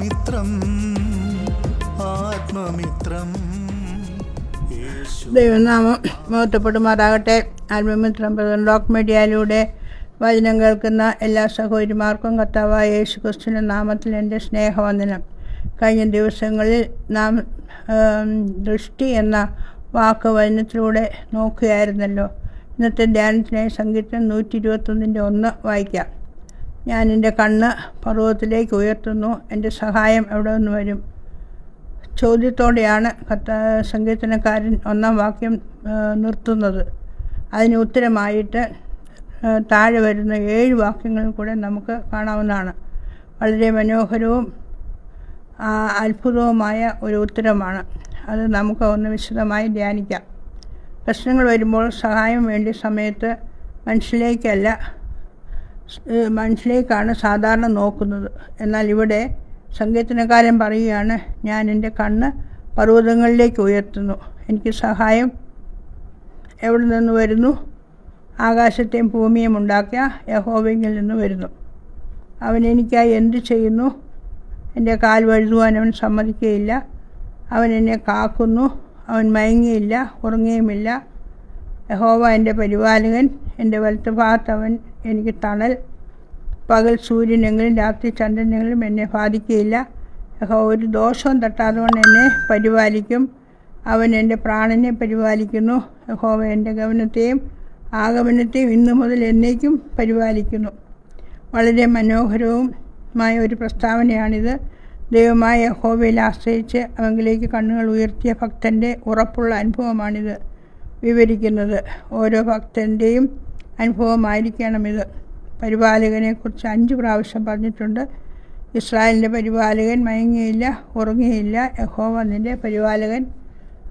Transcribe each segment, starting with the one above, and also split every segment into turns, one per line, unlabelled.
ആത്മമിത്രം ആത്മമിത്രം.
ദൈവനാമം മുഹത്തപ്പെടുമാറാകട്ടെ ആത്മമിത്രം ഡോക് മീഡിയയിലൂടെ വചനം കേൾക്കുന്ന എല്ലാ സഹോദരിമാർക്കും കർത്താവായ യേശു ക്രിസ്തുവിന്റെ നാമത്തിൽ എന്റെ സ്നേഹവന്ദനം. കഴിഞ്ഞ ദിവസങ്ങളിൽ നാം ദൃഷ്ടി എന്ന വാക്ക് വചനത്തിലൂടെ നോക്കുകയായിരുന്നല്ലോ. ഇന്നത്തെ ധ്യാനത്തിനായി സംഗീതം നൂറ്റി ഇരുപത്തൊന്നിന്റെ ഒന്ന് വായിക്കാം. ഞാൻ എന്റെ കണ്ണ് പർവതത്തിലേക്ക് ഉയർത്തുന്നു. എന്റെ സഹായം എവിടെ നിന്ന് വരും? ചോദ്യത്തോടെയാണ് കത്ത സങ്കീർത്തനക്കാരൻ ഒന്നാം വാക്യം നിർത്തുന്നത്. അതിന് ഉത്തരമായിട്ട് താഴെ വരുന്ന ഏഴ് വാക്യങ്ങളിൽ കൂടെ നമുക്ക് കാണാവുന്നതാണ്. വളരെ മനോഹരവും അത്ഭുതവുമായ ഒരു ഉത്തരമാണ്. അത് നമുക്ക് ഒന്ന് വിശദമായി ധ്യാനിക്കാം. പ്രശ്നങ്ങൾ വരുമ്പോൾ സഹായം വേണ്ടിയ സമയത്ത് മനുഷ്യലേക്കല്ല ഏഹ് മനുഷ്യലേക്കാണ് സാധാരണ നോക്കുന്നത്. എന്നാൽ ഇവിടെ സങ്കീർത്തനക്കാരൻ പറയുകയാണ് ഞാൻ എന്റെ കണ്ണ് പർവതങ്ങളിലേക്ക് ഉയർത്തുന്നു. എനിക്ക് സഹായം എവിടെ നിന്ന് വരുന്നു? ആകാശത്തെയും ഭൂമിയും ഉണ്ടാക്കിയ യഹോവയിൽ നിന്ന് വരുന്നു. അവൻ എനിക്കായി എന്ത് ചെയ്യുന്നു? എന്റെ കാൽ വഴുതുവാൻ അവൻ സമ്മതിക്കുകയില്ല. അവൻ എന്നെ കാക്കുന്നു. അവൻ മയങ്ങിയില്ല ഉറങ്ങുകയുമില്ല. യഹോവ എന്റെ പരിപാലകൻ എന്റെ വലത്ത് ഭാഗത്ത് അവൻ എനിക്ക് തണൽ. പകൽ സൂര്യനെങ്കിലും രാത്രി ചന്ദ്രനെങ്കിലും എന്നെ ബാധിക്കുകയില്ല. ഒരു ദോഷവും തട്ടാതെ കൊണ്ട് എന്നെ പരിപാലിക്കും. അവൻ എന്റെ പ്രാണനെ പരിപാലിക്കുന്നു. യഹോവ എന്റെ ഗമനത്തെയും ആഗമനത്തെയും ഇന്നു മുതൽ എന്നേക്കും പരിപാലിക്കുന്നു. വളരെ മനോഹരവുമായ ഒരു പ്രസ്താവനയാണിത്. ദൈവമായ യഹോവയിൽ ആശ്രയിച്ച് അവങ്കിലേക്ക് കണ്ണുകൾ ഉയർത്തിയ ഭക്തന്റെ ഉറപ്പുള്ള അനുഭവമാണിത്. വിവരിക്കുന്നത് ഓരോ ഭക്തന്റെയും അനുഭവമായിരിക്കണം ഇത്. പരിപാലകനെക്കുറിച്ച് അഞ്ച് പ്രാവശ്യം പറഞ്ഞിട്ടുണ്ട്. ഇസ്രായേലിന്റെ പരിപാലകൻ മയങ്ങിയില്ല ഉറങ്ങിയില്ല. യഹോവ നിന്റെ പരിപാലകൻ.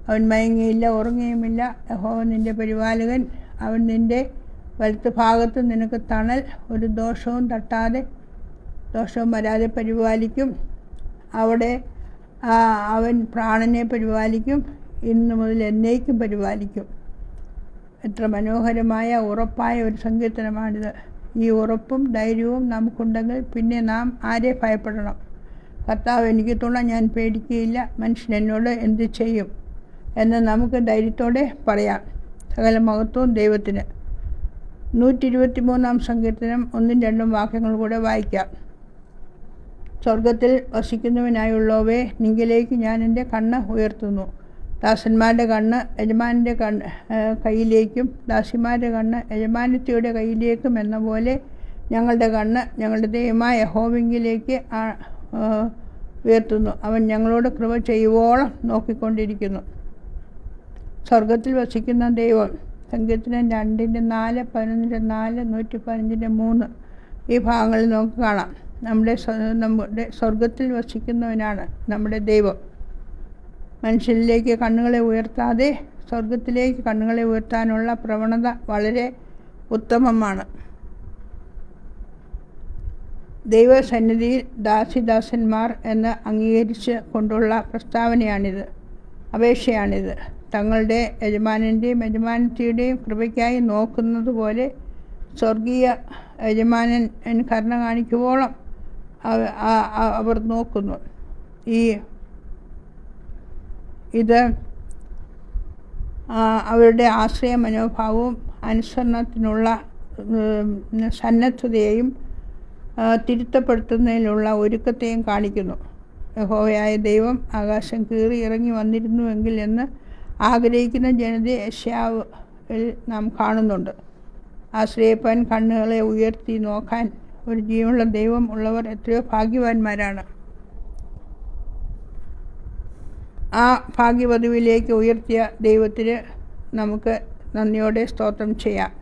അവൻ മയങ്ങിയില്ല ഉറങ്ങിയുമില്ല. യഹോവ നിന്റെ പരിപാലകൻ. അവൻ നിന്റെ വലത്ത് ഭാഗത്ത് നിനക്ക് തണൽ. ഒരു ദോഷവും തട്ടാതെ ദോഷവും വരാതെ പരിപാലിക്കും. അവിടെ അവൻ പ്രാണനെ പരിപാലിക്കും. ഇന്നു മുതൽ എന്നേക്കും പരിപാലിക്കും. എത്ര മനോഹരമായ ഉറപ്പായ ഒരു സങ്കീർത്തനമാണിത്. ഈ ഉറപ്പും ധൈര്യവും നമുക്കുണ്ടെങ്കിൽ പിന്നെ നാം ആരെ ഭയപ്പെടണം? കർത്താവ് എനിക്ക് തുണ ഞാൻ പേടിക്കുകയില്ല. മനുഷ്യൻ എന്നോട് എന്ത് ചെയ്യും? എന്ന് നമുക്ക് ധൈര്യത്തോടെ പറയാം. സകല മഹത്വവും ദൈവത്തിന്. നൂറ്റി ഇരുപത്തി മൂന്നാം സങ്കീർത്തനം ഒന്നും രണ്ടും വാക്യങ്ങൾ കൂടെ വായിക്കാം. സ്വർഗത്തിൽ വസിക്കുന്നവനായുള്ളവേ നിങ്കിലേക്ക് ഞാൻ എന്റെ കണ്ണ് ഉയർത്തുന്നു. ദാസന്മാരുടെ കണ്ണ് യജമാനിന്റെ കണ്ണ് കയ്യിലേക്കും ദാസിമാരുടെ കണ്ണ് യജമാനത്തിയുടെ കയ്യിലേക്കും എന്ന പോലെ ഞങ്ങളുടെ കണ്ണ് ഞങ്ങളുടെ ദൈവമായ ആ, ഉയർത്തുന്നു. അവൻ ഞങ്ങളോട് കൃപ ചെയ്യുവോളം നോക്കിക്കൊണ്ടിരിക്കുന്നു. സ്വർഗത്തിൽ വസിക്കുന്ന ദൈവം സംഗീതത്തിന് രണ്ടിന്റെ നാല് പതിനൊന്നിന്റെ നാല് നൂറ്റി പതിനഞ്ചിന്റെ മൂന്ന് ഈ ഭാഗങ്ങളിൽ നമുക്ക് കാണാം. നമ്മുടെ നമ്മുടെ സ്വർഗത്തിൽ വസിക്കുന്നവനാണ് നമ്മുടെ ദൈവം. മനുഷ്യരിലേക്ക് കണ്ണുകളെ ഉയർത്താതെ സ്വർഗത്തിലേക്ക് കണ്ണുകളെ ഉയർത്താനുള്ള പ്രവണത വളരെ ഉത്തമമാണ്. ദൈവസന്നിധിയിൽ ദാസിദാസന്മാർ എന്ന് അംഗീകരിച്ച് കൊണ്ടുള്ള പ്രസ്താവനയാണിത് അപേക്ഷയാണിത്. തങ്ങളുടെ യജമാനന്റെയും യജമാനത്തിയുടെയും കൃപയ്ക്കായി നോക്കുന്നത് പോലെ സ്വർഗീയ യജമാനൻ കരുണ കാണിക്കുവോളം അവർ നോക്കുന്നു. ഈ ഇത് അവരുടെ ആശ്രയ മനോഭാവവും അനുസരണത്തിനുള്ള സന്നദ്ധതയെയും തിരുത്തപ്പെടുത്തുന്നതിനുള്ള ഒരുക്കത്തെയും കാണിക്കുന്നു. യഹോവയായ ദൈവം ആകാശം കീറി ഇറങ്ങി വന്നിരുന്നുവെങ്കിൽ എന്ന് ആഗ്രഹിക്കുന്ന ജനതയെ ഏഷ്യാവിൽ നാം കാണുന്നുണ്ട്. ആശ്രയിപ്പാൻ കണ്ണുകളെ ഉയർത്തി നോക്കാൻ ഒരു ജീവനുള്ള ദൈവം ഉള്ളവർ എത്രയോ ഭാഗ്യവാന്മാരാണ്. ആ ഭാഗ്യപദവിയിലേക്ക് ഉയർത്തിയ ദൈവത്തിന് നമുക്ക് നന്ദിയോടെ സ്തോത്രം ചെയ്യാം.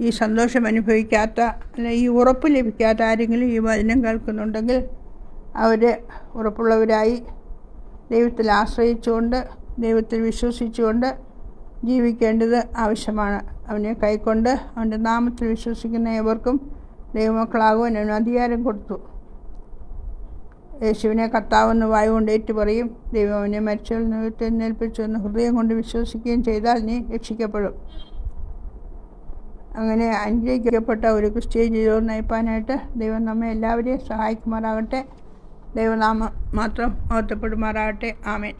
ഈ സന്തോഷം അനുഭവിക്കാത്ത അല്ലെ ഈ ഉറപ്പ് ലഭിക്കാത്ത ആരെങ്കിലും ഈ വചനം കേൾക്കുന്നുണ്ടെങ്കിൽ അവർ ഉറപ്പുള്ളവരായി ദൈവത്തിൽ ആശ്രയിച്ചുകൊണ്ട് ദൈവത്തിൽ വിശ്വസിച്ചുകൊണ്ട് ജീവിക്കേണ്ടത് ആവശ്യമാണ്. അവനെ കൈക്കൊണ്ട് അവന്റെ നാമത്തിൽ വിശ്വസിക്കുന്ന ഏവർക്കും ദൈവമക്കളാകുവാൻ അവന് അധികാരം കൊടുത്തു. യേശുവിനെ കർത്താവെന്ന് വായു കൊണ്ട് ഏറ്റു പറയും ദൈവം അവനെ മരിച്ചവരിൽ നിന്ന് ഉയർത്തെഴുന്നേൽപ്പിച്ചു എന്ന് ഹൃദയം കൊണ്ട് വിശ്വസിക്കുകയും ചെയ്താൽ നീ രക്ഷിക്കപ്പെടും. അങ്ങനെ അനുഗ്രഹിക്കപ്പെട്ട ഒരു ക്രിസ്ത്യൻ ജീവിതം നയിപ്പാനായിട്ട് ദൈവം നമ്മെ എല്ലാവരെയും സഹായിക്കുമാറാകട്ടെ. ദൈവനാമം മാത്രം ഓർത്തപ്പെടുമാറാകട്ടെ ആമേൻ.